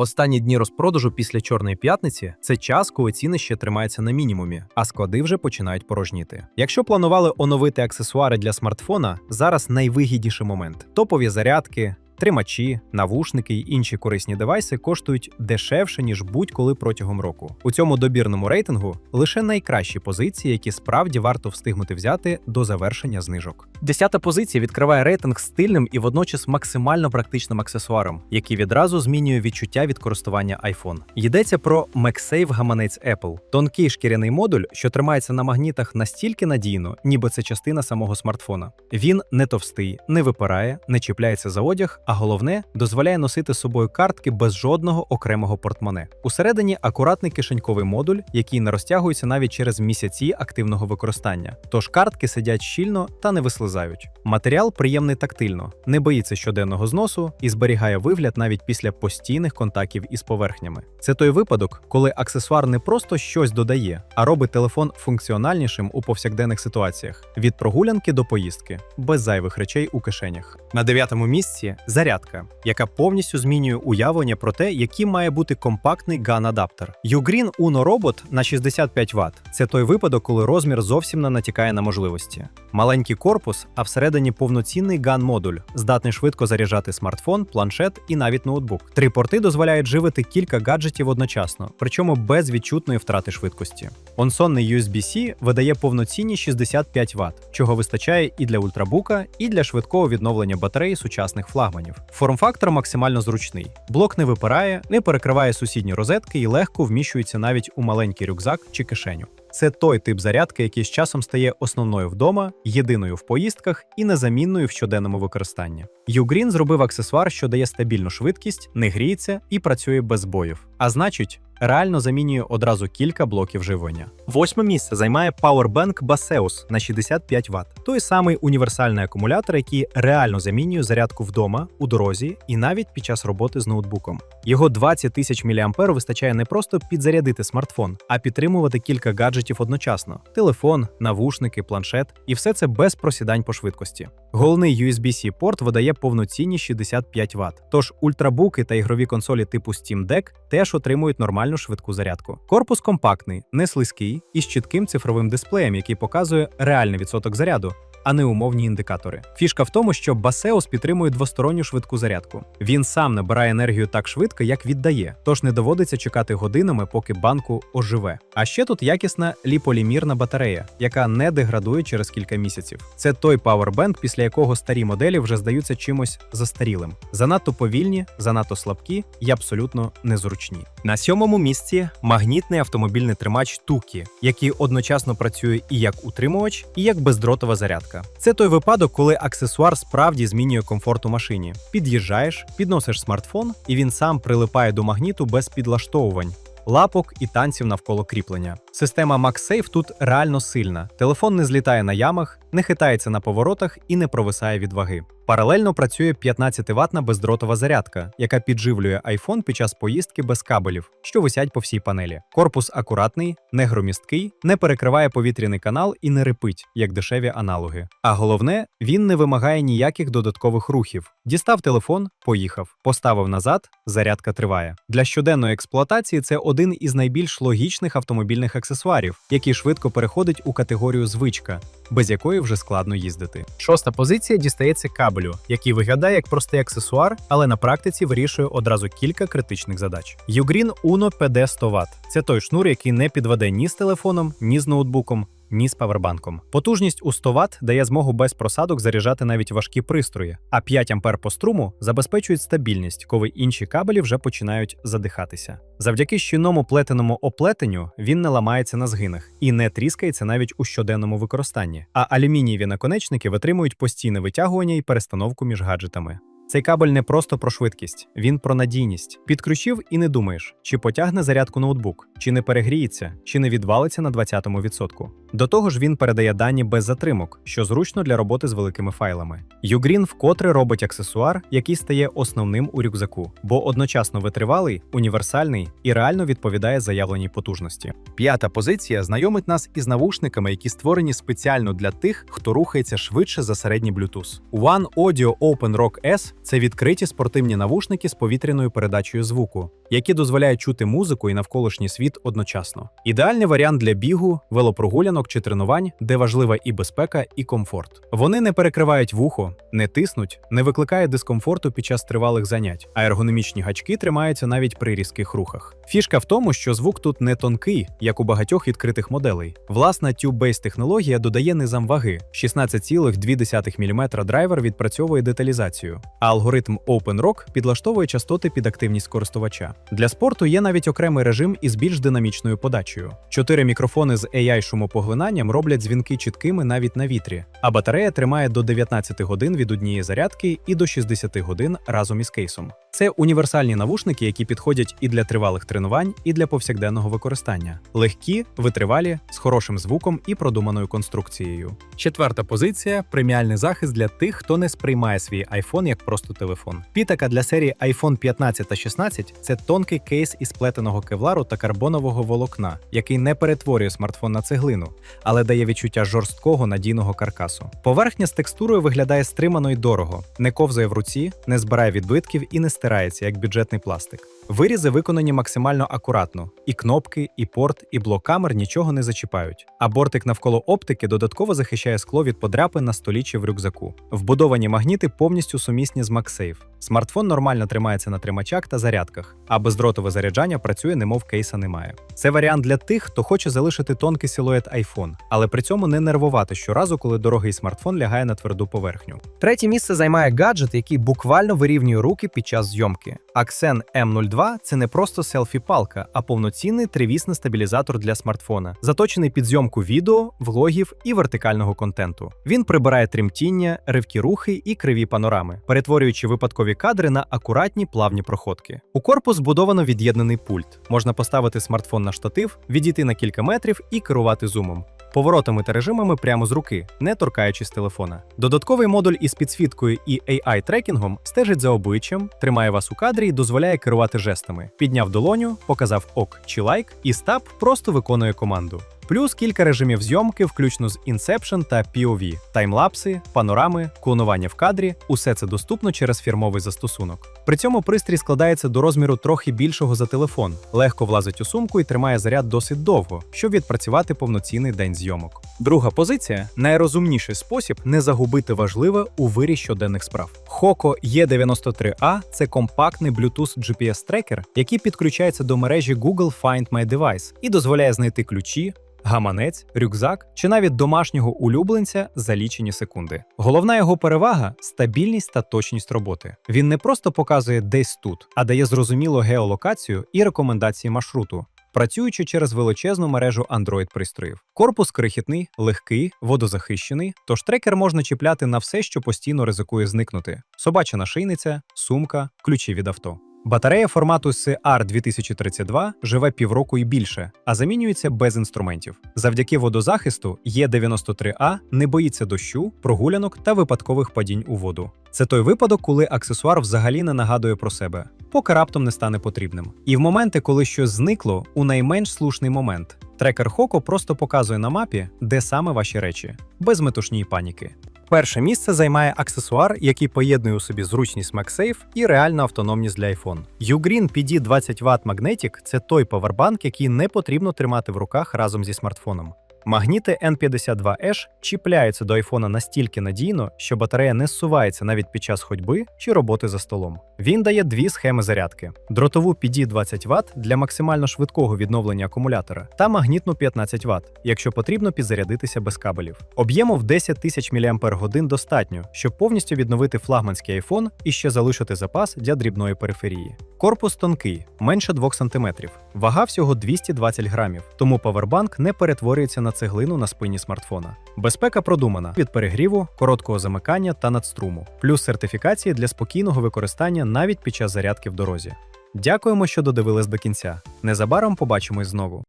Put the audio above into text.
Останні дні розпродажу після Чорної п'ятниці це час, коли ціни ще тримаються на мінімумі, а склади вже починають порожніти. Якщо планували оновити аксесуари для смартфона, зараз найвигідніший момент: топові зарядки. Тримачі, навушники й інші корисні девайси коштують дешевше ніж будь-коли протягом року. У цьому добірному рейтингу лише найкращі позиції, які справді варто встигнути взяти до завершення знижок. Десята позиція відкриває рейтинг стильним і водночас максимально практичним аксесуаром, який відразу змінює відчуття від користування iPhone. Йдеться про MagSafe гаманець Apple, тонкий шкіряний модуль, що тримається на магнітах настільки надійно, ніби це частина самого смартфона. Він не товстий, не випирає, не чіпляється за одяг, а головне дозволяє носити з собою картки без жодного окремого портмоне. Усередині акуратний кишеньковий модуль, який не розтягується навіть через місяці активного використання. Тож картки сидять щільно та не вислизають. Матеріал приємний тактильно, не боїться щоденного зносу і зберігає вигляд навіть після постійних контактів із поверхнями. Це той випадок, коли аксесуар не просто щось додає, а робить телефон функціональнішим у повсякденних ситуаціях від прогулянки до поїздки, без зайвих речей у кишенях. На дев'ятому місці зарядка, яка повністю змінює уявлення про те, яким має бути компактний GAN-адаптер. Ugreen Uno Robot на 65 Вт. Це той випадок, коли розмір зовсім не натякає на можливості. Маленький корпус, а всередині повноцінний GAN-модуль, здатний швидко заряджати смартфон, планшет і навіть ноутбук. Три порти дозволяють живити кілька гаджетів одночасно, причому без відчутної втрати швидкості. Онсонний USB-C видає повноцінні 65 Вт, чого вистачає і для ультрабука, і для швидкого відновлення батареї сучасних флагманів. Форм-фактор максимально зручний. Блок не випирає, не перекриває сусідні розетки і легко вміщується навіть у маленький рюкзак чи кишеню. Це той тип зарядки, який з часом стає основною вдома, єдиною в поїздках і незамінною в щоденному використанні. Ugreen зробив аксесуар, що дає стабільну швидкість, не гріється і працює без збоїв. А значить, реально замінює одразу кілька блоків живлення. Восьме місце займає Powerbank Baseus на 65 Вт. Той самий універсальний акумулятор, який реально замінює зарядку вдома, у дорозі і навіть під час роботи з ноутбуком. Його 20 тисяч мА вистачає не просто підзарядити смартфон, а підтримувати кілька гаджетів одночасно: телефон, навушники, планшет, і все це без просідань по швидкості. Головний USB-C порт видає повноцінні 65 Вт. Тож ультрабуки та ігрові консолі типу Steam Deck теж отримують нормальну швидку зарядку. Корпус компактний, не слизький і з чітким цифровим дисплеєм, який показує реальний відсоток заряду. А не умовні індикатори. Фішка в тому, що Басеус підтримує двосторонню швидку зарядку. Він сам набирає енергію так швидко, як віддає, тож не доводиться чекати годинами, поки банку оживе. А ще тут якісна ліполімірна батарея, яка не деградує через кілька місяців. Це той павербенк, після якого старі моделі вже здаються чимось застарілим. Занадто повільні, занадто слабкі і абсолютно незручні. На сьомому місці магнітний автомобільний тримач Тукі, який одночасно працює і як утримувач, і як бездротова зарядка. Це той випадок, коли аксесуар справді змінює комфорт у машині. Під'їжджаєш, підносиш смартфон, і він сам прилипає до магніту без підлаштовувань. Лапок і танців навколо кріплення. Система MagSafe тут реально сильна. Телефон не злітає на ямах, не хитається на поворотах і не провисає від ваги. Паралельно працює 15-ваттна бездротова зарядка, яка підживлює iPhone під час поїздки без кабелів, що висять по всій панелі. Корпус акуратний, не громісткий, не перекриває повітряний канал і не рипить, як дешеві аналоги. А головне, він не вимагає ніяких додаткових рухів. Дістав телефон, поїхав, поставив назад, зарядка триває. Для щоденної експлуатації це один із найбільш логічних автомобільних аксесуарів, який швидко переходить у категорію звичка, без якої вже складно їздити. Шоста позиція дістається кабелю, який виглядає як простий аксесуар, але на практиці вирішує одразу кілька критичних задач. Ugreen Uno PD 100 Watt – це той шнур, який не підведе ні з телефоном, ні з ноутбуком. Ні з павербанком. Потужність у 100 Вт дає змогу без просадок заряджати навіть важкі пристрої, а 5 ампер по струму забезпечують стабільність, коли інші кабелі вже починають задихатися. Завдяки щільному плетеному оплетенню він не ламається на згинах і не тріскається навіть у щоденному використанні. А алюмінієві наконечники витримують постійне витягування і перестановку між гаджетами. Цей кабель не просто про швидкість, він про надійність. Підключив і не думаєш, чи потягне зарядку ноутбук, чи не перегріється, чи не відвалиться на 20-му відсотку. До того ж, він передає дані без затримок, що зручно для роботи з великими файлами. Ugreen вкотре робить аксесуар, який стає основним у рюкзаку, бо одночасно витривалий, універсальний і реально відповідає заявленій потужності. П'ята позиція знайомить нас із навушниками, які створені спеціально для тих, хто рухається швидше за середній Bluetooth. One Audio Open Rock S – це відкриті спортивні навушники з повітряною передачею звуку, які дозволяють чути музику і навколишній світ одночасно. Ідеальний варіант для бігу, велопрогулянок чи тренувань, де важлива і безпека, і комфорт. Вони не перекривають вухо, не тиснуть, не викликають дискомфорту під час тривалих занять, а ергономічні гачки тримаються навіть при різких рухах. Фішка в тому, що звук тут не тонкий, як у багатьох відкритих моделей. Власна Tube-Based технологія додає низам ваги 16,2 мм драйвер відпрацьовує деталізацію, а алгоритм OpenRock підлаштовує частоти під активність користувача. Для спорту є навіть окремий режим із більш динамічною подачею. Чотири мікрофони з AI шумопоглинанням роблять дзвінки чіткими навіть на вітрі, а батарея тримає до 19 годин від однієї зарядки і до 60 годин разом із кейсом. Це універсальні навушники, які підходять і для тривалих тренувань, і для повсякденного використання. Легкі, витривалі, з хорошим звуком і продуманою конструкцією. Четверта позиція преміальний захист для тих, хто не сприймає свій iPhone як просто телефон. Пітака для серії iPhone 15 та 16 – це тонкий кейс із плетеного кевлару та карбонового волокна, який не перетворює смартфон на цеглину, але дає відчуття жорсткого надійного каркасу. Поверхня з текстурою виглядає стримано й дорого, не ковзає в руці, не збирає відбитків і не стирається як бюджетний пластик. Вирізи виконані максимально акуратно: і кнопки, і порт, і блок камер нічого не зачіпають. А бортик навколо оптики додатково захищає скло від подряпин на столі чи в рюкзаку. Вбудовані магніти повністю сумісні з MagSafe. Смартфон нормально тримається на тримачах та зарядках, а бездротове заряджання працює, немов кейса немає. Це варіант для тих, хто хоче залишити тонкий силует iPhone, але при цьому не нервувати щоразу, коли дорогий смартфон лягає на тверду поверхню. Третє місце займає гаджет, який буквально вирівнює руки під час зйомки. Axen M02 – це не просто селфі-палка, а повноцінний тривісний стабілізатор для смартфона, заточений під зйомку відео, влогів і вертикального контенту. Він прибирає тремтіння, ривкі рухи і криві панорами, перетворюючи випадкові кадри на акуратні плавні проходки. У корпус збудовано від'єднаний пульт. Можна поставити смартфон на штатив, відійти на кілька метрів і керувати зумом. Поворотами та режимами прямо з руки, не торкаючись телефона. Додатковий модуль із підсвіткою і AI трекінгом стежить за обличчям, тримає вас у кадрі і дозволяє керувати жестами. Підняв долоню, показав ок чи лайк, і стаб просто виконує команду. Плюс кілька режимів зйомки, включно з Inception та POV, таймлапси, панорами, клонування в кадрі усе це доступно через фірмовий застосунок. При цьому пристрій складається до розміру трохи більшого за телефон, легко влазить у сумку і тримає заряд досить довго, щоб відпрацювати повноцінний день зйомок. Друга позиція найрозумніший спосіб не загубити важливе у вирі щоденних справ. Hoco E93A – це компактний Bluetooth GPS-трекер, який підключається до мережі Google Find My Device і дозволяє знайти ключі, гаманець, рюкзак чи навіть домашнього улюбленця за лічені секунди. Головна його перевага стабільність та точність роботи. Він не просто показує десь тут, а дає зрозумілу геолокацію і рекомендації маршруту. Працюючи через величезну мережу Android-пристроїв. Корпус крихітний, легкий, водозахищений, тож трекер можна чіпляти на все, що постійно ризикує зникнути: собача нашийниця, сумка, ключі від авто. Батарея формату CR 2032 живе півроку і більше, а замінюється без інструментів. Завдяки водозахисту Е93А не боїться дощу, прогулянок та випадкових падінь у воду. Це той випадок, коли аксесуар взагалі не нагадує про себе, поки раптом не стане потрібним. І в моменти, коли щось зникло, у найменш слушний момент. Трекер Хоко просто показує на мапі, де саме ваші речі, без метушні й паніки. Перше місце займає аксесуар, який поєднує у собі зручність MagSafe і реальну автономність для iPhone. Ugreen PD 20 Watt Magnetic – це той павербанк, який не потрібно тримати в руках разом зі смартфоном. Магніти N52H чіпляються до айфона настільки надійно, що батарея не зсувається навіть під час ходьби чи роботи за столом. Він дає дві схеми зарядки: дротову PD 20 Вт для максимально швидкого відновлення акумулятора та магнітну 15 Вт, якщо потрібно підзарядитися без кабелів. Об'єму в 10 тисяч мАч достатньо, щоб повністю відновити флагманський iPhone і ще залишити запас для дрібної периферії. Корпус тонкий, менше 2 см, вага всього 220 грамів, тому павербанк не перетворюється на цеглину на спині смартфона. Безпека продумана від перегріву, короткого замикання та надструму, плюс сертифікації для спокійного використання навіть під час зарядки в дорозі. Дякуємо, що додивились до кінця. Незабаром побачимось знову.